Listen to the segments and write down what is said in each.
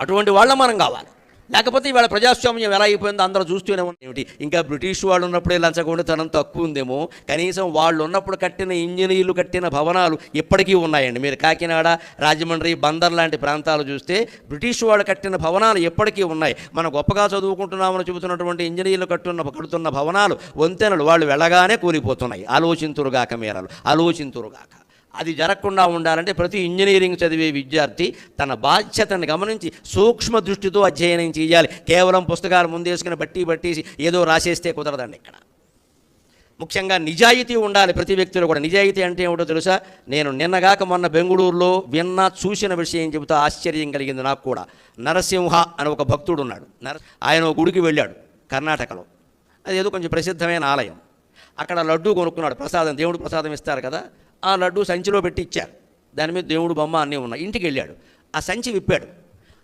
అటువంటి వాళ్ళ మనం కావాలి. లేకపోతే ఇవాళ ప్రజాస్వామ్యం ఎలా అయిపోయిందో అందరూ చూస్తూనే ఏమిటి? ఇంకా బ్రిటిష్ వాళ్ళు ఉన్నప్పుడే లంచగొండితనం తక్కువ ఉందేమో కనీసం వాళ్ళు ఉన్నప్పుడు కట్టిన ఇంజనీర్లు కట్టిన భవనాలు ఇప్పటికీ ఉన్నాయండి. మీరు కాకినాడ రాజమండ్రి బందర్ లాంటి ప్రాంతాలు చూస్తే బ్రిటిష్ వాళ్ళు కట్టిన భవనాలు ఎప్పటికీ ఉన్నాయి. మనం గొప్పగా చదువుకుంటున్నామని చెబుతున్నటువంటి ఇంజనీర్లు కట్టున్న కడుతున్న భవనాలు వంతెనలు వాళ్ళు వెళ్ళగానే కూలిపోతున్నాయి. ఆలోచింతురుగాక మేరలు. ఆలోచింతురుగాక. అది జరగకుండా ఉండాలంటే ప్రతి ఇంజనీరింగ్ చదివే విద్యార్థి తన బాధ్యతను గమనించి సూక్ష్మ దృష్టితో అధ్యయనం చేయాలి. కేవలం పుస్తకాలు ముందేసుకుని బట్టి బట్టేసి ఏదో రాసేస్తే కుదరదండి ఇక్కడ. ముఖ్యంగా నిజాయితీ ఉండాలి ప్రతి వ్యక్తిలో కూడా. నిజాయితీ అంటే ఏమిటో తెలుసా? నేను నిన్నగాక మొన్న బెంగళూరులో విన్న చూసిన విషయం చెబుతా ఆశ్చర్యం కలిగింది నాకు కూడా. నరసింహ అని ఒక భక్తుడు ఉన్నాడు. నర ఆయన గుడికి వెళ్ళాడు కర్ణాటకలో. అదేదో కొంచెం ప్రసిద్ధమైన ఆలయం. అక్కడ లడ్డూ కొనుక్కున్నాడు ప్రసాదం. దేవుడు ప్రసాదం ఇస్తారు కదా? ఆ లడ్డు సంచిలో పెట్టి ఇచ్చారు. దాని మీద దేవుడు బొమ్మ అన్నీ ఉన్నాయి. ఇంటికి వెళ్ళాడు. ఆ సంచి విప్పాడు.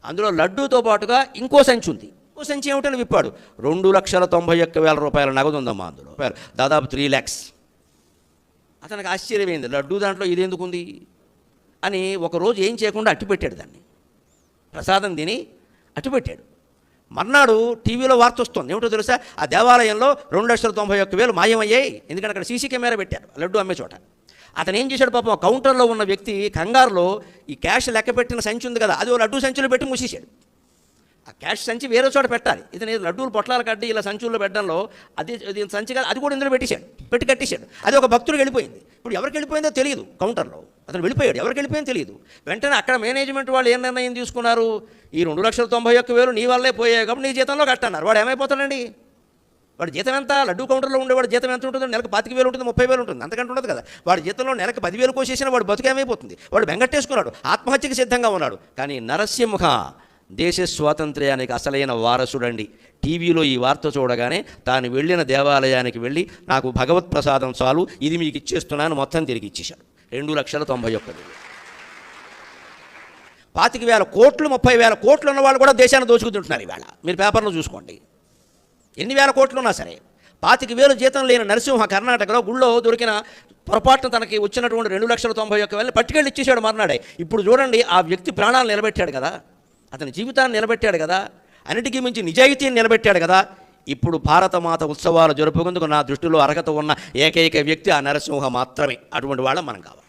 అందులో లడ్డూతో పాటుగా ఇంకో సంచి ఉంది. ఇంకో సంచి ఏమిటని విప్పాడు? రెండు లక్షల తొంభై ఒక్క వేల రూపాయల నగదు ఉందమ్మా అందులో. దాదాపు త్రీ ల్యాక్స్. అతనికి ఆశ్చర్యమైంది లడ్డూ దాంట్లో ఇది ఎందుకు ఉంది? అని ఒకరోజు ఏం చేయకుండా అట్టిపెట్టాడు దాన్ని. ప్రసాదం తిని అట్టిపెట్టాడు. మర్నాడు టీవీలో వార్త వస్తుంది. ఏమిటో తెలుసా? ఆ దేవాలయంలో రెండు లక్షల తొంభై ఒక్క వేలు మాయమయ్యాయి. ఎందుకంటే అక్కడ సీసీ కెమెరా పెట్టారు. లడ్డు అమ్మే చోట. అతను ఏం చేశాడు పాపం? కౌంటర్లో ఉన్న వ్యక్తి కంగారులో ఈ క్యాష్ లెక్క పెట్టిన సంచి ఉంది కదా అది ఓ లడ్డూ సంచులు పెట్టి మూసేశాడు. ఆ క్యాష్ సంచి వేరే చోట పెట్టాలి. ఇతను లడ్డూలు పొట్లాలు కట్టి ఇలా సంచుల్లో పెట్టడంలో అది అది సంచి కాదు అది కూడా ఇందులో పెట్టేశాడు పెట్టి కట్టేశాడు. అది ఒక భక్తుడికి వెళ్ళిపోయింది. ఇప్పుడు ఎవరికి వెళ్ళిపోయిందో తెలియదు కౌంటర్లో. అతను వెళ్ళిపోయాడు ఎవరికి వెళ్ళిపోయిందో తెలియదు. వెంటనే అక్కడ మేనేజ్మెంట్ వాళ్ళు ఏం నిర్ణయం తీసుకున్నారు? ఈ రెండు లక్షల తొంభై ఒక్క వేలు నీ వల్లే పోయాయి కాబట్టి నీ జీతంలో కట్టన్నారు. వాడు ఏమైపోతాడండి? వాడి జీతం ఎంత? లడ్డూ కౌంటర్లో ఉండేవాడు జీతం ఎంత ఉంటుందో? నెలకు పాతిక వేలు ఉంటుంది ముప్పై వేలు ఉంటుంది. అంతకంటే ఉండదు కదా. వాడి జీతంలో నెలకు పదివేలు కోసేసిన వాడు బతుకేమైపోతుంది. వాడు బెంగట్టేసుకున్నాడు ఆత్మహత్యకి సిద్ధంగా ఉన్నాడు. కానీ నరసింహ దేశ స్వాతంత్ర్యానికి అసలైన వారసుడండి. టీవీలో ఈ వార్త చూడగానే తాను వెళ్ళిన దేవాలయానికి వెళ్ళి నాకు భగవత్ ప్రసాదం చాలు ఇది మీకు ఇచ్చేస్తున్నాను మొత్తం తిరిగి ఇచ్చేశాడు. రెండు లక్షల తొంభై ఒక్కటి పాతిక వేల కోట్లు ముప్పై వేల కోట్లు ఉన్న వాళ్ళు కూడా దేశాన్ని దోచుకుతుంటున్నారు ఇవాళ. మీరు పేపర్లో చూసుకోండి. ఎన్ని వేల కోట్లు ఉన్నా సరే పాతిక వేలు జీతం లేని నరసింహ కర్ణాటకలో గుళ్ళో దొరికిన పొరపాటున తనకి వచ్చినటువంటి రెండు లక్షల తొంభై ఒక్క వేలని పట్టుకెళ్ళి ఇచ్చేసాడు మర్నాడే. ఇప్పుడు చూడండి ఆ వ్యక్తి ప్రాణాలు నిలబెట్టాడు కదా. అతని జీవితాన్ని నిలబెట్టాడు కదా. అన్నిటికీ మించి నిజాయితీని నిలబెట్టాడు కదా. ఇప్పుడు భారతమాత ఉత్సవాలు జరుపుకుందుకు నా దృష్టిలో అర్హత ఉన్న ఏకైక వ్యక్తి ఆ నరసింహ మాత్రమే. అటువంటి వాళ్ళ మనం కావాలి.